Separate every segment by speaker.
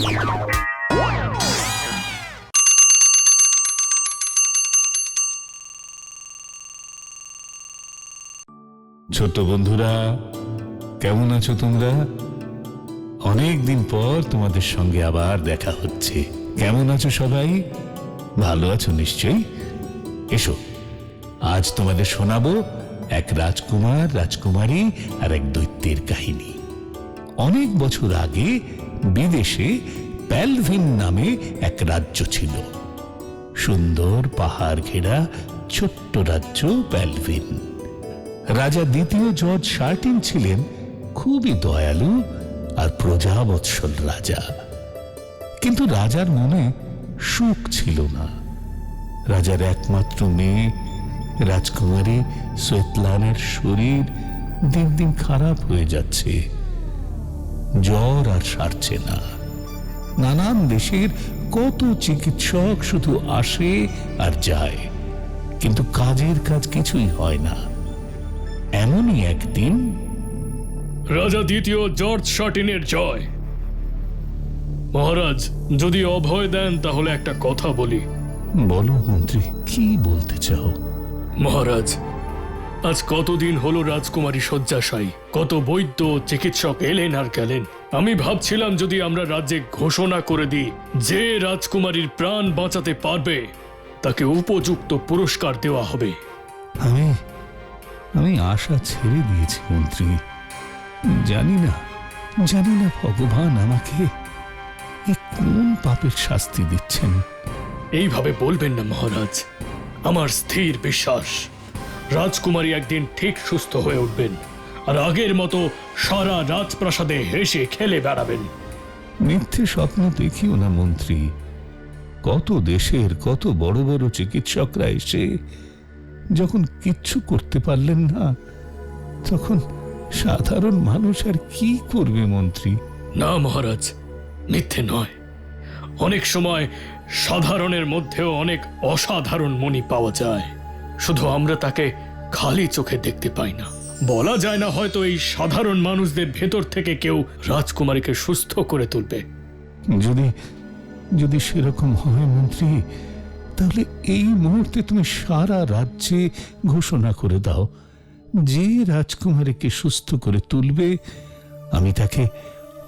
Speaker 1: ছোট্ট বন্ধুরা, কেমন আছো তোমরা? অনেক দিন পর তোমাদের সঙ্গে আবার দেখা হচ্ছে। কেমন আছো সবাই? ভালো আছো নিশ্চয়ই? এসো, আজ তোমাদের শোনাবো এক রাজকুমার, রাজকুমারী আর এক দৈত্যের কাহিনী। অনেক বছর আগে বিদেশে প্যালভিন নামে এক রাজ্য ছিল। সুন্দর পাহাড় ঘেরা ছোট্ট রাজ্য প্যালভিন। রাজা দ্বিতীয় জর্জ শার্টিন ছিলেন খুবই দয়ালু আর প্রজাবৎসল রাজা। কিন্তু রাজার মনে সুখ ছিল না। রাজার একমাত্র মেয়ে, রাজকুমারী সোয়েতলানের শরীর দিন দিন খারাপ হয়ে যাচ্ছে। জ্বর আর সারছে না। নানান দেশের কত চিকিৎসক শুধু আসে আর যায় কিন্তু কাজের কাজ কিছুই হয় না। এমনই একদিন
Speaker 2: রাজা দ্বিতীয় জর্জ শর্টিনের জয়। মহারাজ যদি অভয় দেন তাহলে একটা কথা বলি।
Speaker 1: বলো মন্ত্রী কি বলতে চাও?
Speaker 2: মহারাজ আজ কতদিন হলো রাজকুমারী শয্যাশায়ী? কত বৈদ্য চিকিৎসক এলেন আর গেলেন? আমি ভাবছিলাম যদি আমরা রাজ্যে ঘোষণা করে দিই যে রাজকুমারীর প্রাণ বাঁচাতে পারবে তাকে উপযুক্ত পুরস্কার দেওয়া হবে।
Speaker 1: আমি আমি আশা ছেড়ে দিয়েছি মন্ত্রী। জানি না জানি না ভগবান আমাকে এ কোন পাপের শাস্তি দিচ্ছেন।
Speaker 2: এইভাবে বলবেন না মহারাজ আমার স্থির বিশ্বাস। রাজকুমারী একদিন ঠিক সুস্থ হয়ে উঠবেন আর আগের মতো সারা রাজপ্রাসাদে হেসে খেলে বেড়াবেন।
Speaker 1: মিথ্যে স্বপ্ন দেখিও না মন্ত্রী। কত দেশের কত বড় বড় চিকিৎসকরা এসে যখন কিচ্ছু করতে পারলেন না তখন সাধারণ মানুষ আর কি করবে মন্ত্রী?
Speaker 2: না মহারাজ মিথ্যে নয়। অনেক সময় সাধারণের মধ্যেও অনেক অসাধারণ মনি পাওয়া যায়। শুধু আমরা তাকে খালি চোখে দেখতে পাই না। বলা যায় না হয়তো এই সাধারণ মানুষদের ভেতর থেকে কেউ রাজকুমারীকে সুস্থ করে তুলবে।
Speaker 1: যদি যদি সেরকম হয় মন্ত্রী তাহলে এই মুহূর্তে তুমি সারা রাজ্যে ঘোষণা করে দাও। যে রাজকুমারীকে সুস্থ করে তুলবে আমি তাকে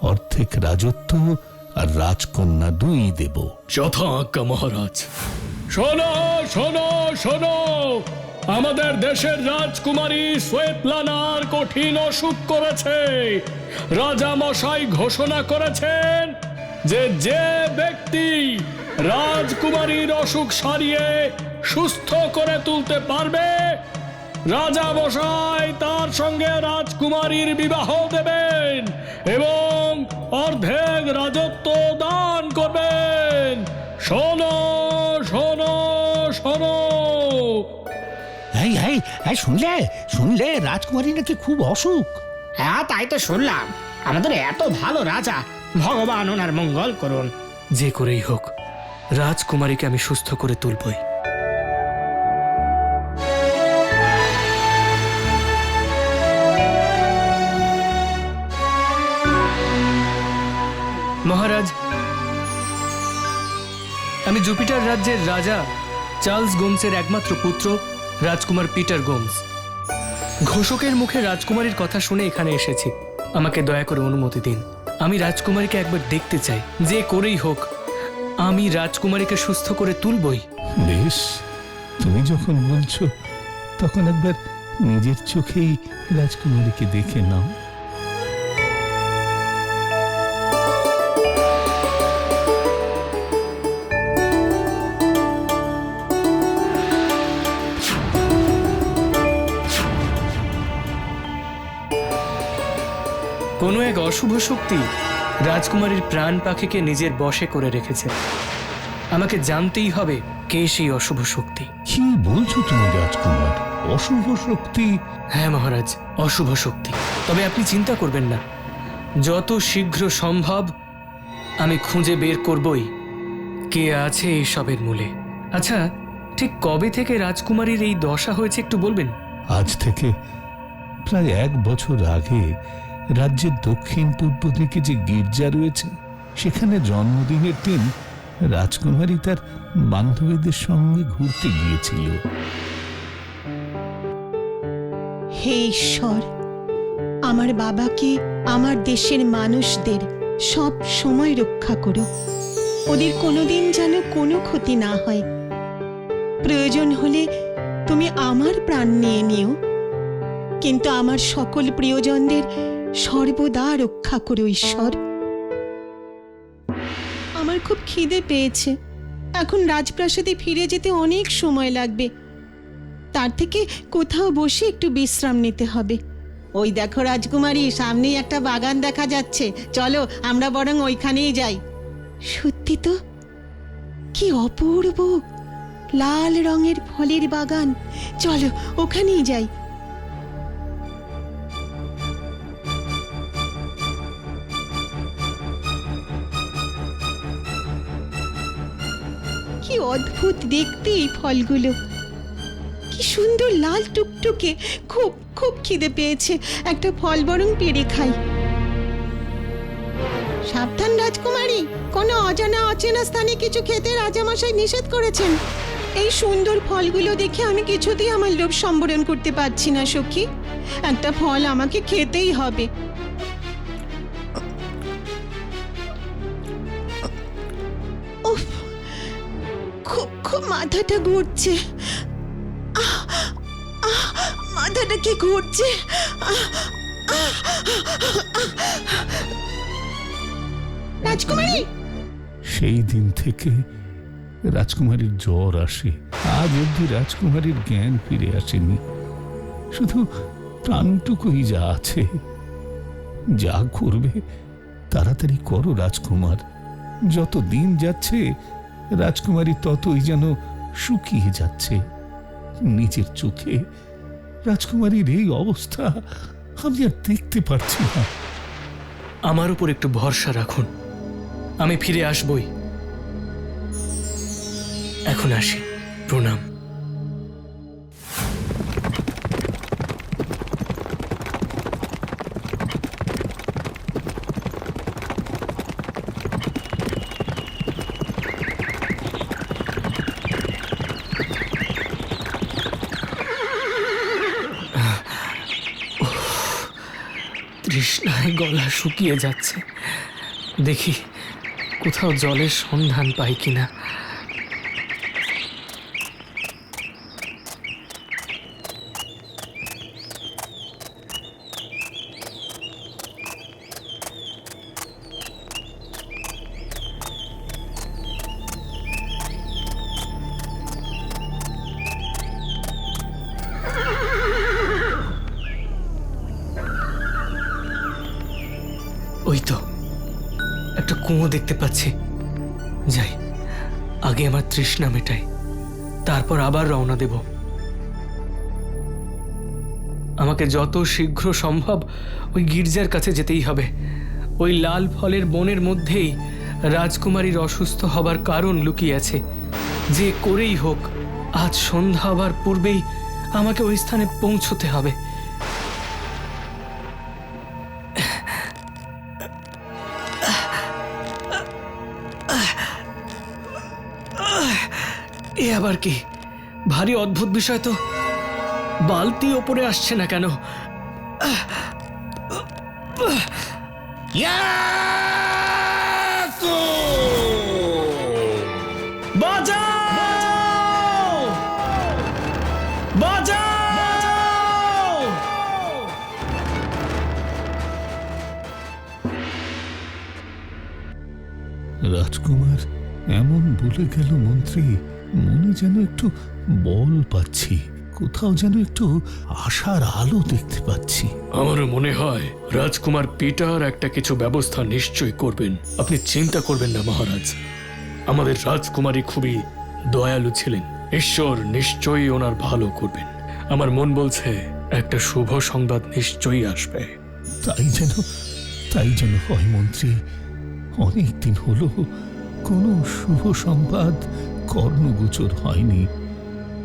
Speaker 1: অর্ধেক রাজত্ব আর রাজকন্যা দুই দেব।
Speaker 2: যথা আজ্ঞা মহারাজ। শোনো শোনো শোনো। আমাদের দেশের রাজকুমারী শ্বেতলানার কঠিন অসুখ করেছে। রাজা মশাই ঘোষণা করেছেন যে যে ব্যক্তি রাজকুমারীর অসুখ সারিয়ে সুস্থ করে তুলতে পারবে, রাজা মশাই তার সঙ্গে রাজকুমারীর বিবাহ দেবেন এবং অর্ধেক রাজত্ব দান করবেন। শোনো
Speaker 3: এই এই শুনলে শুনলে রাজকুমারী নাকি খুব অসুখ?
Speaker 4: হ্যাঁ তাই তো শুনলাম। আমাদের এত ভালো রাজা ভগবান ওনার মঙ্গল করুন।
Speaker 5: যে করেই হোক রাজকুমারীকে আমি সুস্থ করে তুলবই। মহারাজ আমি জুপিটার রাজ্যের রাজা চার্লস গোমসের একমাত্র পুত্র রাজকুমার পিটার গোমস। ঘোষকের মুখে রাজকুমারীর কথা শুনে এখানে এসেছি। আমাকে দয়া করে অনুমতি দিন। আমি রাজকুমারীকে একবার দেখতে চাই। যে করেই হোক, আমি রাজকুমারীকে সুস্থ করে তুলবই।
Speaker 1: বেশ, তুমি যখন বলছো, তখন একবার নিজের চোখেই রাজকুমারীকে দেখে নাও।
Speaker 5: এক অশুভ শক্তি রাজকুমারীর প্রাণ পাখিকে নিজের বশে করে রেখেছে। আমাকে জানতেই হবে কে সেই অশুভ শক্তি।
Speaker 1: কি বলছো তুমি রাজকুমার? অশুভ শক্তি?
Speaker 5: হ্যাঁ মহারাজ অশুভ শক্তি। তবে আপনি চিন্তা করবেন না। যত শীঘ্র সম্ভব আমি খুঁজে বের করবই কে আছে এই সবের মূলে। আচ্ছা ঠিক কবে থেকে রাজকুমারীর এই দশা হয়েছে একটু বলবেন?
Speaker 1: আজ থেকে প্রায় এক বছর আগে রাজ্যের দক্ষিণ পূর্ব দিকে যে গির্জা রয়েছে, সেখানে জন্মদিনের দিন রাজকুমারী তার বান্ধবীদের সঙ্গে ঘুরতে গিয়েছিল।
Speaker 6: হে ঈশ্বর, আমার বাবাকে আমার দেশের মানুষদের সব সময় রক্ষা করো। ওদের কোনোদিন যেন কোনো ক্ষতি না হয়। প্রয়োজন হলে তুমি আমার প্রাণ নিয়ে নিও। কিন্তু আমার সকল প্রিয়জনদের সর্বদা রক্ষা করো ঈশ্বর। আমার খুব খিদে পেয়েছে। এখন রাজপ্রাসাদে ফিরে যেতে অনেক সময় লাগবে। তার থেকে কোথাও বসে একটু বিশ্রাম নিতে হবে। ওই দেখো রাজকুমারী, সামনেই একটা বাগান দেখা যাচ্ছে। চলো, আমরা বরং ওইখানেই যাই। সত্যি তো? কি অপূর্ব! লাল রঙের ফলের বাগান। চলো, ওখানেই যাই। অদ্ভুত দেখতে এই ফলগুলো। কি সুন্দর লাল টুকটুকে খুব খুব খিদে পেয়েছে। একটা ফল বরং পেরে খাই। সাবধান রাজকুমারী, কোনো অজানা অচেনা স্থানে কিছু খেতে রাজামশাই নিষেধ করেছেন। এই সুন্দর ফলগুলো দেখে আমি কিছুতেই আমার লোভ সম্বরণ করতে পারছি না, সখী। একটা ফল আমাকে খেতেই হবে। মাথাটা ঘুরছে মাথাটা কি ঘুরছে রাজকুমারী!
Speaker 1: সেই দিন থেকে রাজকুমারীর জ্বর আসে। আজ অব্দি রাজকুমারীর জ্ঞান ফিরে আসেনি। শুধু প্রাণটুকুই যা আছে, যা করবে, তাড়াতাড়ি করো রাজকুমার। যত দিন যাচ্ছে, রাজকুমারী ততই যেন শুকিয়ে যাচ্ছে। নিজের চোখে রাজকুমারীর এই অবস্থা আমি আর দেখতে পারছি না।
Speaker 5: আমার উপর একটু ভরসা রাখুন। আমি ফিরে আসবই। এখন আসি। প্রণাম। গলা শুকিয়ে যাচ্ছে। দেখি কোথাও জলের সন্ধান পাই কিনা। কুয়ো দেখতে পাচ্ছি। যাই, আগে আমার তৃষ্ণা মেটাই, তারপর আবার রওনা দেব। আমাকে যত শীঘ্র সম্ভব ওই গির্জার কাছে যেতেই হবে। ওই লাল ফলের বনের মধ্যেই রাজকুমারীর অসুস্থ হবার কারণ লুকিয়ে আছে। যে করেই হোক, আজ সন্ধ্যা হবার পূর্বেই আমাকে ওই স্থানে পৌঁছতে হবে। এ আবার কি? ভারী অদ্ভুত বিষয় তো। বালতি ওপরে আসছে না কেন? বাজাও! বাজাও!
Speaker 1: রাজকুমার এমন বলে গেল মন্ত্রী। মনে যেন একটু বল পাচ্ছি কোথাও যেন একটু আশার আলো দেখতে পাচ্ছি।
Speaker 2: আমারও মনে হয় রাজকুমার পিটার একটা কিছু ব্যবস্থা নিশ্চয়ই করবেন। আপনি চিন্তা করবেন না মহারাজ। আমাদের রাজকুমারী খুবই দয়ালু ছিলেন। ঈশ্বর নিশ্চয়ই ওনার ভালো করবেন। আমার মন বলছে একটা শুভ সংবাদ নিশ্চয়ই আসবে।
Speaker 1: তাই যেন তাই যেন হয় মন্ত্রী। অনেক দিন হলো কোনো শুভ সংবাদ কর্ণগোচর হয়নি।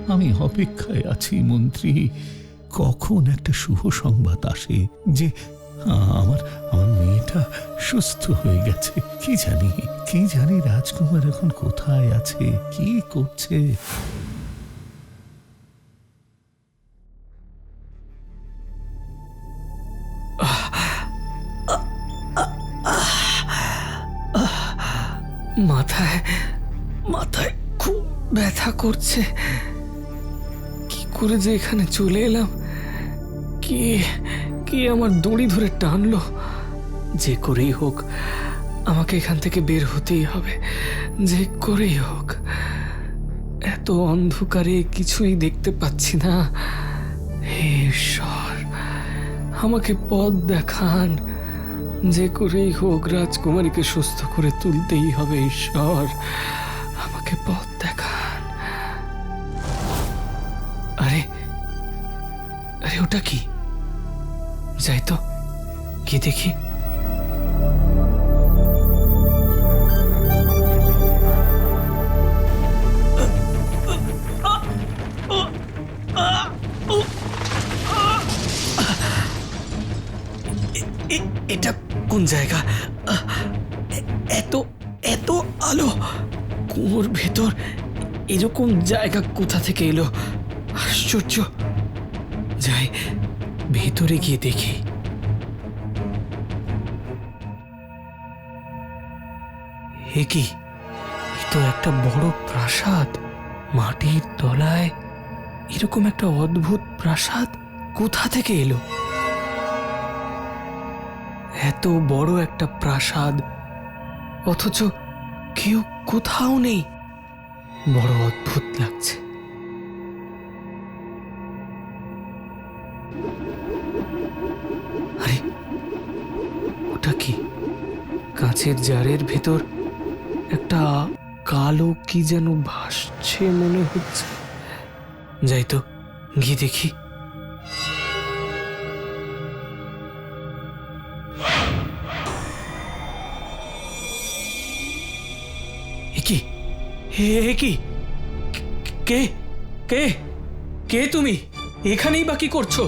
Speaker 1: আমি অপেক্ষায় আছি, মন্ত্রী। কখন একটা শুভ সংবাদ আসে যে আমার আমার মেয়েটা সুস্থ হয়ে গেছে। কি জানি কি জানি রাজকুমার এখন কোথায় আছে, কি করছে?
Speaker 5: ব্যথা কি করে যে এখানে চলে এলাম? কে কে আমার দড়ি ধরে টানলো? যে করেই হোক, আমাকে এখান থেকে বের হতেই হবে। যে করেই হোক, এত অন্ধকারে কিছুই দেখতে পাচ্ছি না। হে ঈশ্বর, আমাকে পথ দেখান। যে করেই হোক, রাজকুমারীকে সুস্থ করে তুলতেই হবে, ঈশ্বর। আমাকে পথ ওটা কি? যাই তো কি দেখি। এটা কোন জায়গা? এত এত আলো, কুয়োর ভেতর, এরকম জায়গা কোথা থেকে এলো? আশ্চর্য! ভেতরে গিয়ে দেখি। কি? তো একটা বড় প্রাসাদ। মাটির তলায় এরকম একটা অদ্ভুত প্রাসাদ কোথা থেকে এলো? এত বড় একটা প্রাসাদ, অথচ কেউ কোথাও নেই। বড় অদ্ভুত লাগছে। কাঁচের জারের ভেতর একটা কালো কি যেন ভাসছে মনে হচ্ছে। যাই তো, গিয়ে দেখি। কি? হে কি? কে কে কে? তুমি? এখানেই বা করছ?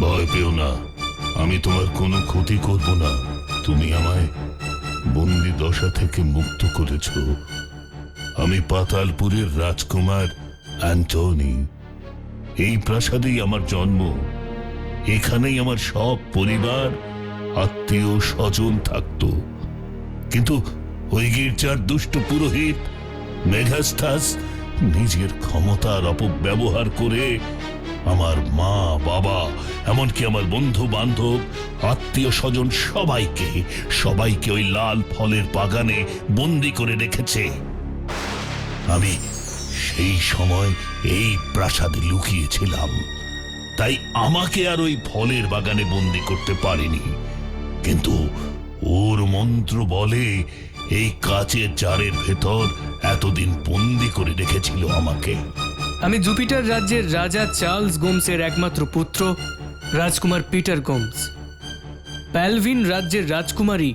Speaker 1: ভয় পেও না। আমি তোমার কোনো ক্ষতি করব না। তুমি আমায় বন্দি দশা থেকে মুক্ত করেছ। আমি পাতালপুরের রাজকুমার অ্যান্টনি। এই প্রাসাদেই আমার জন্ম। এখানেই আমার সব পরিবার, আত্মীয় স্বজন থাকতো। কিন্তু ওই গির্জার দুষ্ট পুরোহিত, মেঘাস্থাস নিজের ক্ষমতার অপব্যবহার করে আমার মা, বাবা, এমনকি আমার বন্ধু, বান্ধব, আত্মীয় স্বজন সবাইকে সবাইকে ওই লাল ফলের বাগানে বন্দি করে রেখেছে। আমি সেই সময় এই প্রাসাদে লুকিয়েছিলাম। তাই আমাকে আর ওই ফলের বাগানে বন্দি করতে পারেনি। কিন্তু ওর মন্ত্র বলে এই কাচের জারের ভেতর এতদিন বন্দি করে রেখেছিল আমাকে।
Speaker 5: আমি জুপিটার রাজ্যের রাজা চার্লস গোমসের একমাত্র পুত্র, রাজকুমার পিটার গোমস। প্যালভিন রাজ্যের রাজকুমারী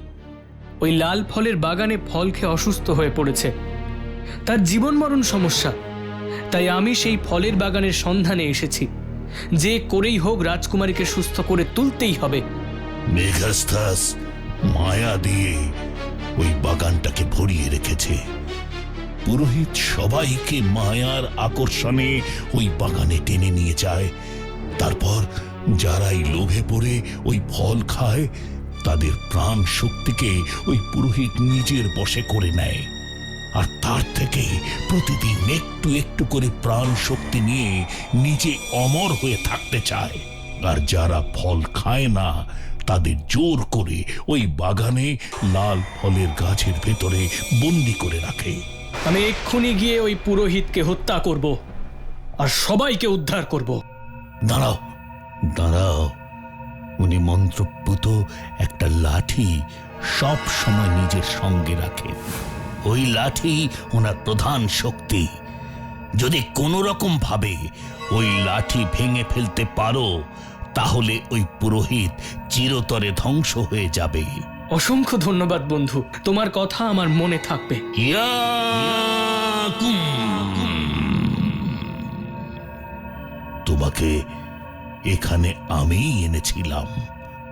Speaker 5: ওই লাল ফলের বাগানে ফল খেয়ে অসুস্থ হয়ে পড়েছে। তার জীবন মরণ সমস্যা, তাই আমি সেই ফলের বাগানের সন্ধানে এসেছি। যে করেই হোক রাজকুমারীকে সুস্থ করে তুলতেই হবে।
Speaker 1: মায়া দিয়ে ওই বাগানটাকে ভরিয়ে রেখেছে। পুরোহিত সবাইকে মায়ার আকর্ষণে ওই বাগানে টেনে নিয়ে যায়। তারপর যারাই লোভে পড়ে ওই ফল খায়, তাদের প্রাণ শক্তিকে ওই পুরোহিত নিজের বশে করে নেয়। আর তার থেকে প্রতিদিন একটু একটু করে প্রাণ শক্তি নিয়ে নিজে অমর হয়ে থাকতে চায়। আর যারা ফল খায় না, তাদের জোর করে ওই বাগানে লাল ফলের গাছের ভেতরে বন্দি করে রাখে।
Speaker 5: আমি এক্ষুনি গিয়ে ওই পুরোহিতকে হত্যা করব আর সবাইকে উদ্ধার করব।
Speaker 1: দাঁড়াও দাঁড়াও। উনি মন্ত্রপুত একটা লাঠি সব সময় নিজের সঙ্গে রাখেন ওই লাঠি ওনার প্রধান শক্তি। যদি কোনো রকম ভাবে ওই লাঠি ভেঙে ফেলতে পারো, তাহলে ওই পুরোহিত চিরতরে ধ্বংস হয়ে যাবে।
Speaker 5: অসংখ্য ধন্যবাদ, বন্ধু। তোমার কথা আমার মনে থাকবে।
Speaker 1: তোমাকে এখানে আমি এনেছিলাম।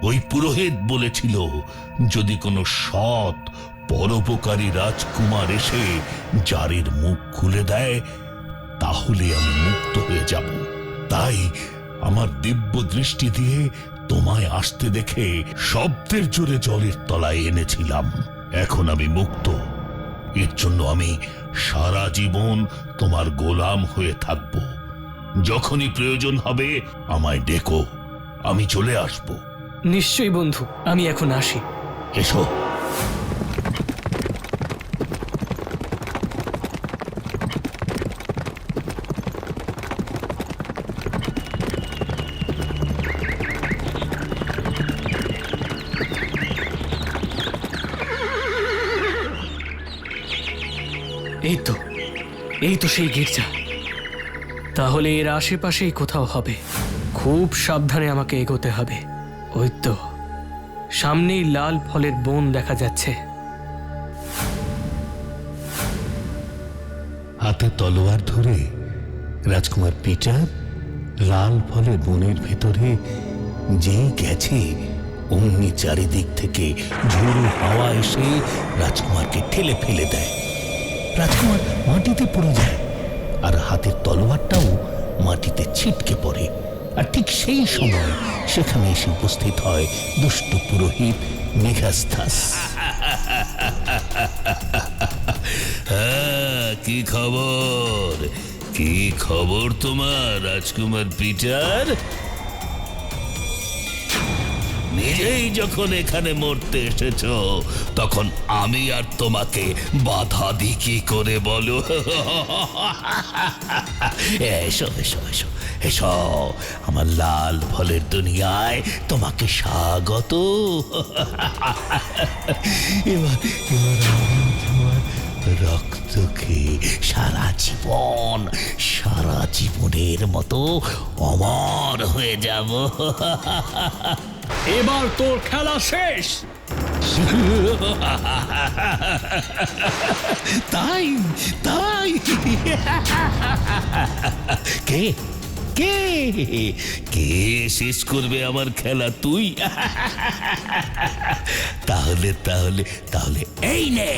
Speaker 1: ওই পুরোহিত বলেছিল, যদি কোনো সৎ, পরোপকারী রাজকুমার এসে জারির মুখ খুলে দেয়, তাহলে আমি মুক্ত হয়ে যাব। তাই আমার দিব্য দৃষ্টি দিয়ে তোমায় আসতে দেখে শব্দের জোরে জলের তলায় এনেছিলাম। এখন আমি মুক্ত। এর জন্য আমি সারা জীবন তোমার গোলাম হয়ে থাকব। যখনই প্রয়োজন হবে আমায় ডেকো। আমি চলে আসব।
Speaker 5: নিশ্চয়ই বন্ধু আমি এখন আসি।
Speaker 1: এসো।
Speaker 5: এই তো সেই গির্জা। তাহলে এর আশেপাশেই কোথাও হবে। খুব সাবধানে আমাকে এগোতে হবে। ওই তো, সামনেই লাল ফলের বন দেখা যাচ্ছে।
Speaker 1: হাতে তলোয়ার ধরে রাজকুমার পিটার লাল ফলের বনের ভেতরে যেই গেছে, অমনি চারিদিক থেকে ঝোড়ো হাওয়া এসে রাজকুমারকে ঠেলে ফেলে দেয়। রাজকুমার মাটিতে পড়ে যায়। আর হাতের তলোয়ারটাও মাটিতে ছিটকে পড়ে। আর ঠিক সেই সময় সেখানে এসে উপস্থিত হয় দুষ্ট পুরোহিত মেঘাস্থাস। হ্যাঁ কি খবর? কি খবর তোমার, রাজকুমার পিটার? নিজেই যখন এখানে মরতে এসেছ, তখন আমি আর তোমাকে বাধা দিই কি করে বলো? এসো এসো এসো এসো। আমার লাল ফলের দুনিয়ায় তোমাকে স্বাগত। এবার রক্তকে সারা জীবন, সারা জীবনের মতো অমর হয়ে যাব।
Speaker 2: এবার তোর খেলা শেষ।
Speaker 1: তাই তাই। কে? কে? কে শেষ করবে আমার খেলা তুই? তাহলে তাহলে তাহলে এই নে।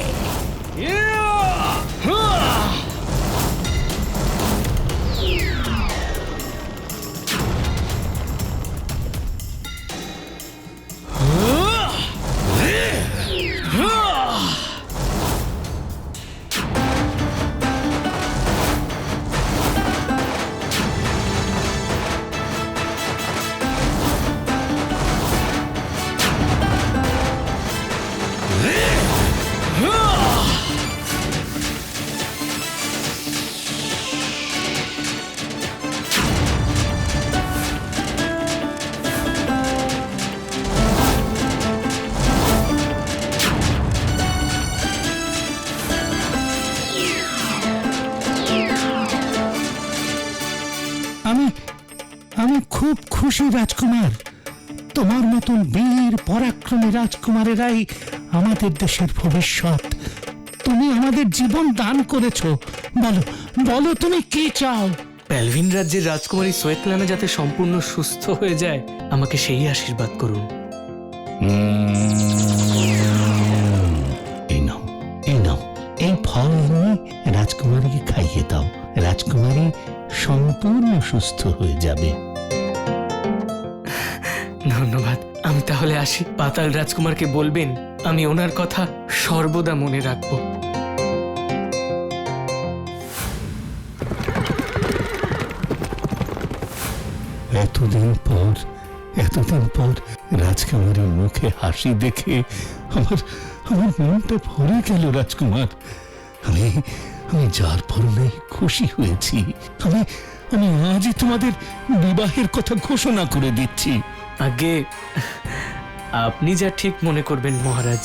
Speaker 3: আমি আমি খুব খুশি রাজকুমার। তোমার মতন বীর পরাক্রমী রাজকুমারেরাই আমাদের দেশের ভবিষ্যৎ। তুমি আমাদের জীবন দান করেছ। বলো বলো তুমি কি চাও?
Speaker 5: প্যালভিন রাজ্যের রাজকুমারী সোয়েতলানা যাতে সম্পূর্ণ সুস্থ হয়ে যায় আমাকে সেই আশীর্বাদ করুন।
Speaker 3: এই নাও এই নাও এই ফল নিয়ে রাজকুমারীকে খাইয়ে দাও। রাজকুমারী সম্পূর্ণ সুস্থ হয়ে যাবে।
Speaker 5: ধন্যবাদ। আমি তাহলে আসি। পাতাল রাজকুমারকে বলবেন আমি ওনার কথা সর্বদা মনে রাখব।
Speaker 1: এতদিন পর এতদিন পর রাজকুমারের মুখে হাসি দেখে আমার আমার মনটা ভরে গেল রাজকুমার। আমি আমি যার পরনে খুশি হয়েছি, আমি আমি আজই তোমাদের বিবাহের কথা ঘোষণা করে দিচ্ছি।
Speaker 5: আগে আপনি যা ঠিক মনে করবেন মহারাজ।